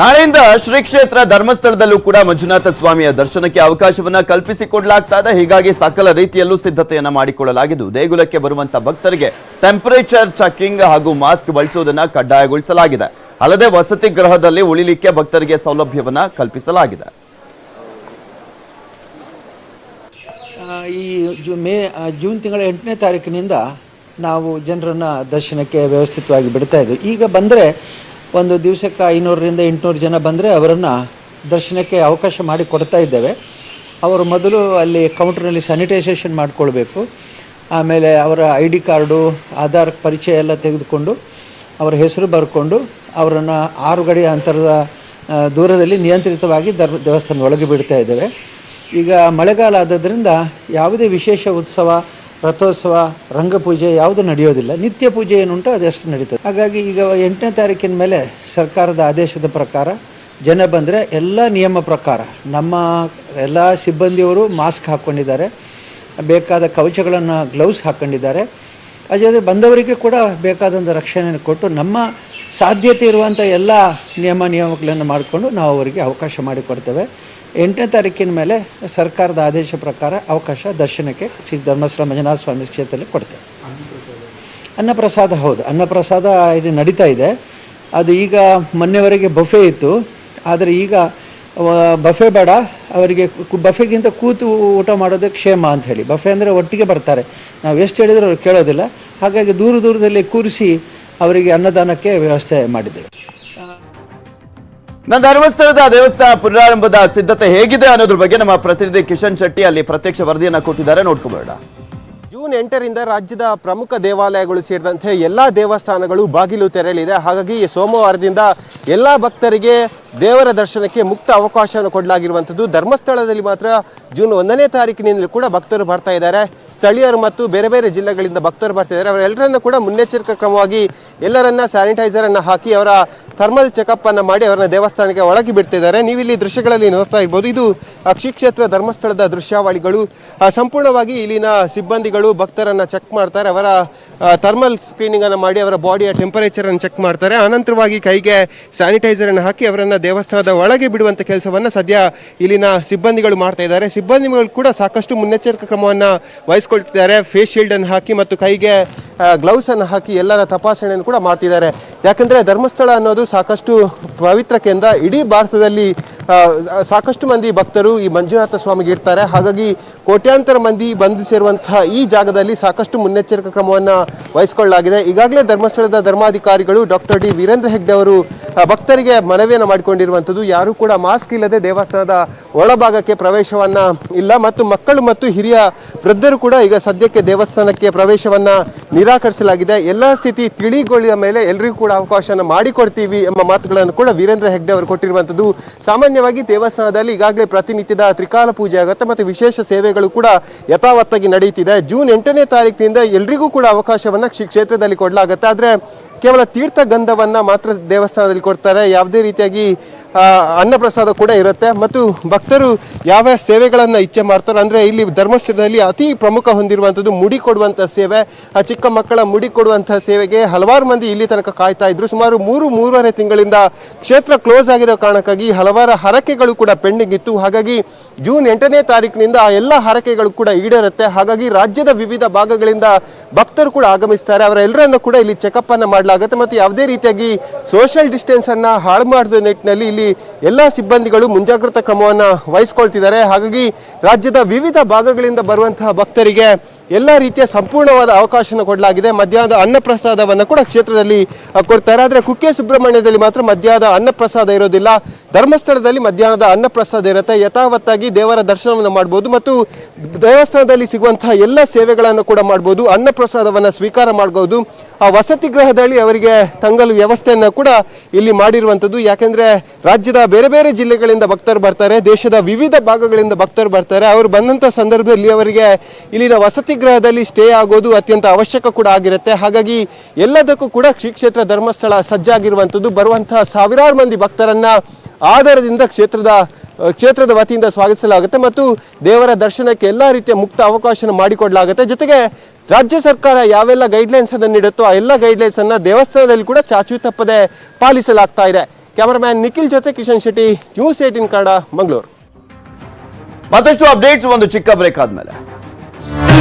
ನಾಳೆಯಿಂದ ಶ್ರೀ ಕ್ಷೇತ್ರ ಧರ್ಮಸ್ಥಳದಲ್ಲೂ ಕೂಡ ಮಂಜುನಾಥ ಸ್ವಾಮಿಯ ದರ್ಶನಕ್ಕೆ ಅವಕಾಶವನ್ನ ಕಲ್ಪಿಸಿಕೊಡಲಾಗ್ತಾ ಇದೆ ಹೀಗಾಗಿ ಸಕಲ ರೀತಿಯಲ್ಲೂ ಸಿದ್ಧತೆಯನ್ನ ಮಾಡಿಕೊಳ್ಳಲಾಗಿದ್ದು, ದೇಗುಲಕ್ಕೆ ಬರುವಂತ ಭಕ್ತರಿಗೆ ಟೆಂಪರೇಚರ್ ಚೆಕಿಂಗ್ ಹಾಗೂ ಮಾಸ್ಕ್ ಬಳಸುವುದನ್ನ ಕಡ್ಡಾಯಗೊಳಿಸಲಾಗಿದೆ. ಅಲ್ಲದೆ ವಸತಿ ಗೃಹದಲ್ಲಿ ಉಳಿಲಿಕ್ಕೆ ಭಕ್ತರಿಗೆ ಸೌಲಭ್ಯವನ್ನ ಕಲ್ಪಿಸಲಾಗಿದೆ. ಈ ಮೇ ಜೂನ್ ತಿಂಗಳ ಎಂಟನೇ ತಾರೀಕಿನಿಂದ ನಾವು ಜನರನ್ನ ದರ್ಶನಕ್ಕೆ ವ್ಯವಸ್ಥಿತವಾಗಿ ಬಿಡ್ತಾ ಇದ್ವಿ. ಈಗ ಬಂದರೆ ಒಂದು ದಿವಸಕ್ಕೆ ಐನೂರರಿಂದ ಎಂಟುನೂರು ಜನ ಬಂದರೆ ಅವರನ್ನು ದರ್ಶನಕ್ಕೆ ಅವಕಾಶ ಮಾಡಿ ಕೊಡ್ತಾ ಇದ್ದೇವೆ. ಅವರು ಮೊದಲು ಅಲ್ಲಿ ಕೌಂಟ್ರಲ್ಲಿ ಸ್ಯಾನಿಟೈಸೇಷನ್ ಮಾಡಿಕೊಳ್ಬೇಕು. ಆಮೇಲೆ ಅವರ ಐ ಡಿ ಕಾರ್ಡು ಆಧಾರ್ ಪರಿಚಯ ಎಲ್ಲ ತೆಗೆದುಕೊಂಡು ಅವರ ಹೆಸರು ಬರ್ಕೊಂಡು ಅವರನ್ನು ಆರು ಗಡಿ ಅಂತರದ ದೂರದಲ್ಲಿ ನಿಯಂತ್ರಿತವಾಗಿ ದರ್ ದೇವಸ್ಥಾನ ಒಳಗೆ ಬಿಡ್ತಾ ಇದ್ದೇವೆ. ಈಗ ಮಳೆಗಾಲ ಆದ್ದರಿಂದ ಯಾವುದೇ ವಿಶೇಷ ಉತ್ಸವ ರಥೋತ್ಸವ, ರಂಗಪೂಜೆ ಯಾವುದು ನಡೆಯೋದಿಲ್ಲ. ನಿತ್ಯ ಪೂಜೆ ಏನುಂಟು ಅದೆಷ್ಟು ನಡೀತದೆ. ಹಾಗಾಗಿ ಈಗ ಎಂಟನೇ ತಾರೀಕಿನ ಮೇಲೆ ಸರ್ಕಾರದ ಆದೇಶದ ಪ್ರಕಾರ ಜನ ಬಂದರೆ ಎಲ್ಲ ನಿಯಮ ಪ್ರಕಾರ ನಮ್ಮ ಎಲ್ಲ ಸಿಬ್ಬಂದಿಯವರು ಮಾಸ್ಕ್ ಹಾಕ್ಕೊಂಡಿದ್ದಾರೆ ಬೇಕಾದ ಕವಚಗಳನ್ನು, ಗ್ಲೌಸ್ ಹಾಕ್ಕೊಂಡಿದ್ದಾರೆ ಅದೇ ಬಂದವರಿಗೆ ಕೂಡ ಬೇಕಾದಂಥ ರಕ್ಷಣೆಯನ್ನು ಕೊಟ್ಟು ನಮ್ಮ ಸಾಧ್ಯತೆ ಇರುವಂಥ ಎಲ್ಲ ನಿಯಮ, ನಿಯಮಗಳನ್ನು ಮಾಡಿಕೊಂಡು ನಾವು ಅವರಿಗೆ ಅವಕಾಶ ಮಾಡಿಕೊಡ್ತೇವೆ. ಎಂಟನೇ ತಾರೀಕಿನ ಮೇಲೆ ಸರ್ಕಾರದ ಆದೇಶ ಪ್ರಕಾರ ಅವಕಾಶ ದರ್ಶನಕ್ಕೆ ಶ್ರೀ ಧರ್ಮಸ್ಥಳ ಮಂಜುನಾಥ ಸ್ವಾಮಿ ಕ್ಷೇತ್ರದಲ್ಲಿ ಕೊಡ್ತೇವೆ. ಅನ್ನಪ್ರಸಾದ ಹೌದು. ಅನ್ನಪ್ರಸಾದ ಇಲ್ಲಿ ನಡೀತಾ ಇದೆ. ಅದು ಈಗ ಮೊನ್ನೆವರೆಗೆ ಬಫೆ ಇತ್ತು. ಆದರೆ ಈಗ ಬಫೆ ಬೇಡ. ಅವರಿಗೆ ಬಫೆಗಿಂತ ಕೂತು ಊಟ ಮಾಡೋದೇ ಕ್ಷೇಮ ಅಂತ ಹೇಳಿ. ಬಫೆ ಅಂದರೆ ಒಟ್ಟಿಗೆ ಬರ್ತಾರೆ. ನಾವು ಎಷ್ಟು ಹೇಳಿದರೂ ಅವ್ರು ಕೇಳೋದಿಲ್ಲ. ಹಾಗಾಗಿ ದೂರ ದೂರದಲ್ಲಿ ಕೂರಿಸಿ ಅವರಿಗೆ ಅನ್ನದಾನಕ್ಕೆ ವ್ಯವಸ್ಥೆ ಮಾಡಿದ್ದೇವೆ. ನನ್ನ ಧರ್ಮಸ್ಥಳದ ದೇವಸ್ಥಾನ ಪುನರಾರಂಭದ ಸಿದ್ಧತೆ ಹೇಗಿದೆ ಅನ್ನೋದ್ರ ಬಗ್ಗೆ ನಮ್ಮ ಪ್ರತಿನಿಧಿ ಕಿಶನ್ ಶೆಟ್ಟಿ ಅಲ್ಲಿ ಪ್ರತ್ಯಕ್ಷ ವರದಿಯನ್ನು ಕೊಟ್ಟಿದ್ದಾರೆ. ನೋಡ್ಕೋಬೇಡ. ಜೂನ್ ಎಂಟರಿಂದ ರಾಜ್ಯದ ಪ್ರಮುಖ ದೇವಾಲಯಗಳು ಸೇರಿದಂತೆ ಎಲ್ಲ ದೇವಸ್ಥಾನಗಳು ಬಾಗಿಲು ತೆರೆಯಲಿದೆ. ಹಾಗಾಗಿ ಸೋಮವಾರದಿಂದ ಎಲ್ಲ ಭಕ್ತರಿಗೆ ದೇವರ ದರ್ಶನಕ್ಕೆ ಮುಕ್ತ ಅವಕಾಶವನ್ನು ಕೊಡಲಾಗಿರುವಂಥದ್ದು. ಧರ್ಮಸ್ಥಳದಲ್ಲಿ ಮಾತ್ರ ಜೂನ್ ಒಂದನೇ ತಾರೀಕಿನಿಂದಲೂ ಕೂಡ ಭಕ್ತರು ಬರ್ತಾ ಇದ್ದಾರೆ. ಸ್ಥಳೀಯರು ಮತ್ತು ಬೇರೆ ಬೇರೆ ಜಿಲ್ಲೆಗಳಿಂದ ಭಕ್ತರು ಬರ್ತಾ ಇದ್ದಾರೆ. ಅವರೆಲ್ಲರನ್ನು ಕೂಡ ಮುನ್ನೆಚ್ಚರಿಕೆ ಕ್ರಮವಾಗಿ ಎಲ್ಲರನ್ನ ಸ್ಯಾನಿಟೈಸರ್ ಅನ್ನು ಹಾಕಿ ಅವರ ಥರ್ಮಲ್ ಚೆಕಪ್ ಅನ್ನು ಮಾಡಿ ಅವರನ್ನ ದೇವಸ್ಥಾನಕ್ಕೆ ಒಳಗೆ ಬಿಡ್ತಿದ್ದಾರೆ. ನೀವು ಇಲ್ಲಿ ದೃಶ್ಯಗಳಲ್ಲಿ ನೋಡ್ತಾ ಇರ್ಬೋದು. ಇದು ಕ್ಷೇತ್ರ ಧರ್ಮಸ್ಥಳದ ದೃಶ್ಯಾವಳಿಗಳು. ಸಂಪೂರ್ಣವಾಗಿ ಇಲ್ಲಿನ ಸಿಬ್ಬಂದಿಗಳು ಭಕ್ತರನ್ನ ಚೆಕ್ ಮಾಡ್ತಾರೆ. ಅವರ ಥರ್ಮಲ್ ಸ್ಕ್ರೀನಿಂಗ್ ಅನ್ನು ಮಾಡಿ ಅವರ ಬಾಡಿಯ ಟೆಂಪರೇಚರ್ ಅನ್ನು ಚೆಕ್ ಮಾಡ್ತಾರೆ. ಅನಂತರವಾಗಿ ಕೈಗೆ ಸ್ಯಾನಿಟೈಸರ್ ಅನ್ನು ಹಾಕಿ ಅವರನ್ನ ದೇವಸ್ಥಾನದ ಒಳಗೆ ಬಿಡುವಂಥ ಕೆಲಸವನ್ನು ಸದ್ಯ ಇಲ್ಲಿನ ಸಿಬ್ಬಂದಿಗಳು ಮಾಡ್ತಾ ಇದ್ದಾರೆ. ಸಿಬ್ಬಂದಿಗಳು ಕೂಡ ಸಾಕಷ್ಟು ಮುನ್ನೆಚ್ಚರಿಕೆ ಕ್ರಮವನ್ನು ವಹಿಸ್ಕೊಳ್ತಿದ್ದಾರೆ. ಫೇಸ್ ಶೀಲ್ಡನ್ನು ಹಾಕಿ ಮತ್ತು ಕೈಗೆ ಗ್ಲೌಸನ್ನು ಹಾಕಿ ಎಲ್ಲರ ತಪಾಸಣೆಯನ್ನು ಕೂಡ ಮಾಡ್ತಿದ್ದಾರೆ. ಯಾಕಂದ್ರೆ ಧರ್ಮಸ್ಥಳ ಅನ್ನೋದು ಸಾಕಷ್ಟು ಪವಿತ್ರ ಕೇಂದ್ರ. ಇಡೀ ಭಾರತದಲ್ಲಿ ಸಾಕಷ್ಟು ಮಂದಿ ಭಕ್ತರು ಈ ಮಂಜುನಾಥ ಸ್ವಾಮಿಗೆ ಇರ್ತಾರೆ. ಹಾಗಾಗಿ ಕೋಟ್ಯಾಂತರ ಮಂದಿ ಬಂದು ಸೇರುವಂತಹ ಈ ಜಾಗದಲ್ಲಿ ಸಾಕಷ್ಟು ಮುನ್ನೆಚ್ಚರಿಕಾ ಕ್ರಮವನ್ನು ವಹಿಸಿಕೊಳ್ಳಲಾಗಿದೆ. ಈಗಾಗಲೇ ಧರ್ಮಸ್ಥಳದ ಧರ್ಮಾಧಿಕಾರಿಗಳು ಡಾಕ್ಟರ್ ಡಿ ವೀರೇಂದ್ರ ಹೆಗ್ಡೆ ಅವರು ಭಕ್ತರಿಗೆ ಮನವಿಯನ್ನು ಮಾಡಿಕೊಂಡಿರುವಂಥದ್ದು. ಯಾರು ಕೂಡ ಮಾಸ್ಕ್ ಇಲ್ಲದೆ ದೇವಸ್ಥಾನದ ಒಳಭಾಗಕ್ಕೆ ಪ್ರವೇಶವನ್ನು ಇಲ್ಲ. ಮತ್ತು ಮಕ್ಕಳು ಮತ್ತು ಹಿರಿಯ ವೃದ್ಧರು ಕೂಡ ಈಗ ಸದ್ಯಕ್ಕೆ ದೇವಸ್ಥಾನಕ್ಕೆ ಪ್ರವೇಶವನ್ನು ನಿರಾಕರಿಸಲಾಗಿದೆ. ಎಲ್ಲ ಸ್ಥಿತಿ ತಿಳಿಗೊಳ್ಳಿದ ಮೇಲೆ ಎಲ್ರಿಗೂ ಕೂಡ ಅವಕಾಶನ ಮಾಡಿಕೊಡ್ತೀವಿ ಎಂಬ ಮಾತುಗಳನ್ನು ಕೂಡ ವೀರೇಂದ್ರ ಹೆಗ್ಡೆ ಅವರು ಕೊಟ್ಟಿರುವಂಥದ್ದು. ಸಾಮಾನ್ಯವಾಗಿ ದೇವಸ್ಥಾನದಲ್ಲಿ ಈಗಾಗಲೇ ಪ್ರತಿನಿತ್ಯದ ತ್ರಿಕಾಲ ಪೂಜೆ ಆಗುತ್ತೆ ಮತ್ತು ವಿಶೇಷ ಸೇವೆಗಳು ಕೂಡ ಯಥಾವತ್ತಾಗಿ ನಡೆಯುತ್ತಿದೆ. ಜೂನ್ ಎಂಟನೇ ತಾರೀಕಿನಿಂದ ಎಲ್ರಿಗೂ ಕೂಡ ಅವಕಾಶವನ್ನ ಕ್ಷಿ- ಕ್ಷೇತ್ರದಲ್ಲಿ ಕೊಡಲಾಗುತ್ತೆ. ಆದರೆ ಕೇವಲ ತೀರ್ಥ ಗಂಧವನ್ನ ಮಾತ್ರ ದೇವಸ್ಥಾನದಲ್ಲಿ ಕೊಡ್ತಾರೆ. ಯಾವುದೇ ರೀತಿಯಾಗಿ ಅನ್ನಪ್ರಸಾದ ಕೂಡ ಇರುತ್ತೆ. ಮತ್ತು ಭಕ್ತರು ಯಾವ ಸೇವೆಗಳನ್ನು ಇಚ್ಛೆ ಮಾಡ್ತಾರೆ, ಅಂದರೆ ಇಲ್ಲಿ ಧರ್ಮಸ್ಥಳದಲ್ಲಿ ಅತಿ ಪ್ರಮುಖ ಹೊಂದಿರುವಂಥದ್ದು ಮುಡಿ ಕೊಡುವಂಥ ಸೇವೆ. ಆ ಚಿಕ್ಕ ಮಕ್ಕಳ ಮುಡಿ ಕೊಡುವಂಥ ಸೇವೆಗೆ ಹಲವಾರು ಮಂದಿ ಇಲ್ಲಿ ತನಕ ಕಾಯ್ತಾ ಇದ್ರು. ಸುಮಾರು ಮೂರು, ಮೂರುವರೆ ತಿಂಗಳಿಂದ ಕ್ಷೇತ್ರ ಕ್ಲೋಸ್ ಆಗಿರೋ ಕಾರಣಕ್ಕಾಗಿ ಹಲವಾರು ಹರಕೆಗಳು ಕೂಡ ಪೆಂಡಿಂಗ್ ಇತ್ತು. ಹಾಗಾಗಿ ಜೂನ್ ಎಂಟನೇ ತಾರೀಕಿನಿಂದ ಆ ಎಲ್ಲ ಹರಕೆಗಳು ಕೂಡ ಈಡೇರುತ್ತೆ. ಹಾಗಾಗಿ ರಾಜ್ಯದ ವಿವಿಧ ಭಾಗಗಳಿಂದ ಭಕ್ತರು ಕೂಡ ಆಗಮಿಸ್ತಾರೆ. ಅವರೆಲ್ಲರನ್ನು ಕೂಡ ಇಲ್ಲಿ ಚೆಕಪ್ ಅನ್ನು ಮಾಡಲಾಗುತ್ತೆ. ಮತ್ತು ಯಾವುದೇ ರೀತಿಯಾಗಿ ಸೋಷಿಯಲ್ ಡಿಸ್ಟೆನ್ಸ್ ಅನ್ನ ಹಾಳು ಮಾಡಿದ ನಿಟ್ಟಿನಲ್ಲಿ ಇಲ್ಲಿ ಎಲ್ಲ ಸಿಬ್ಬಂದಿಗಳು ಮುಂಜಾಗ್ರತಾ ಕ್ರಮವನ್ನು ವಹಿಸ್ಕೊಳ್ತಿದ್ದಾರೆ. ಹಾಗಾಗಿ ರಾಜ್ಯದ ವಿವಿಧ ಭಾಗಗಳಿಂದ ಬರುವಂತಹ ಭಕ್ತರಿಗೆ ಎಲ್ಲ ರೀತಿಯ ಸಂಪೂರ್ಣವಾದ ಅವಕಾಶವನ್ನು ಕೊಡಲಾಗಿದೆ. ಮಧ್ಯಾಹ್ನದ ಅನ್ನಪ್ರಸಾದವನ್ನು ಕೂಡ ಕ್ಷೇತ್ರದಲ್ಲಿ ಕೊಡ್ತಾರೆ. ಆದರೆ ಕುಕ್ಕೆ ಸುಬ್ರಹ್ಮಣ್ಯದಲ್ಲಿ ಮಾತ್ರ ಮಧ್ಯಾಹ್ನದ ಅನ್ನಪ್ರಸಾದ ಇರೋದಿಲ್ಲ. ಧರ್ಮಸ್ಥಳದಲ್ಲಿ ಮಧ್ಯಾಹ್ನದ ಅನ್ನಪ್ರಸಾದ ಇರುತ್ತೆ. ಯಥಾವತ್ತಾಗಿ ದೇವರ ದರ್ಶನವನ್ನು ಮಾಡ್ಬೋದು ಮತ್ತು ದೇವಸ್ಥಾನದಲ್ಲಿ ಸಿಗುವಂತಹ ಎಲ್ಲ ಸೇವೆಗಳನ್ನು ಕೂಡ ಮಾಡ್ಬೋದು. ಅನ್ನಪ್ರಸಾದವನ್ನು ಸ್ವೀಕಾರ ಮಾಡ್ಬೋದು. ಆ ವಸತಿ ಗೃಹದಲ್ಲಿ ಅವರಿಗೆ ತಂಗಲು ವ್ಯವಸ್ಥೆಯನ್ನು ಕೂಡ ಇಲ್ಲಿ ಮಾಡಿರುವಂಥದ್ದು. ಯಾಕೆಂದರೆ ರಾಜ್ಯದ ಬೇರೆ ಬೇರೆ ಜಿಲ್ಲೆಗಳಿಂದ ಭಕ್ತರು ಬರ್ತಾರೆ. ದೇಶದ ವಿವಿಧ ಭಾಗಗಳಿಂದ ಭಕ್ತರು ಬರ್ತಾರೆ. ಅವರು ಬಂದಂಥ ಸಂದರ್ಭದಲ್ಲಿ ಅವರಿಗೆ ಇಲ್ಲಿನ ವಸತಿ ಗೃಹದಲ್ಲಿ ಸ್ಟೇ ಆಗೋದು ಅತ್ಯಂತ ಅವಶ್ಯಕ ಕೂಡ ಆಗಿರುತ್ತೆ. ಹಾಗಾಗಿ ಎಲ್ಲದಕ್ಕೂ ಕೂಡ ಶ್ರೀ ಕ್ಷೇತ್ರ ಧರ್ಮಸ್ಥಳ ಸಜ್ಜಾಗಿರುವಂಥದ್ದು. ಬರುವಂತಹ ಸಾವಿರಾರು ಮಂದಿ ಭಕ್ತರನ್ನ ಆಧಾರದಿಂದ ಕ್ಷೇತ್ರದ ಕ್ಷೇತ್ರದ ವತಿಯಿಂದ ಸ್ವಾಗತಿಸಲಾಗುತ್ತೆ ಮತ್ತು ದೇವರ ದರ್ಶನಕ್ಕೆ ಎಲ್ಲ ರೀತಿಯ ಮುಕ್ತ ಅವಕಾಶ ಮಾಡಿಕೊಡಲಾಗುತ್ತೆ. ಜೊತೆಗೆ ರಾಜ್ಯ ಸರ್ಕಾರ ಯಾವೆಲ್ಲ ಗೈಡ್ಲೈನ್ಸ್ ಅನ್ನು ನೀಡುತ್ತೋ ಆ ಎಲ್ಲ ಗೈಡ್ಲೈನ್ಸ್ ಅನ್ನ ದೇವಸ್ಥಾನದಲ್ಲಿ ಕೂಡ ಚಾಚು ತಪ್ಪದೆ ಪಾಲಿಸಲಾಗ್ತಾ ಇದೆ. ಕ್ಯಾಮರಾಮ್ಯಾನ್ ನಿಖಿಲ್ ಜೊತೆ ಕಿಶನ್ ಶೆಟ್ಟಿ, ನ್ಯೂಸ್ ಏಟಿನ್ ಕನ್ನಡ, ಮಂಗಳೂರು. ಮತ್ತಷ್ಟು ಅಪ್ಡೇಟ್ಸ್, ಒಂದು ಚಿಕ್ಕ ಬ್ರೇಕ್ ಆದ್ಮೇಲೆ.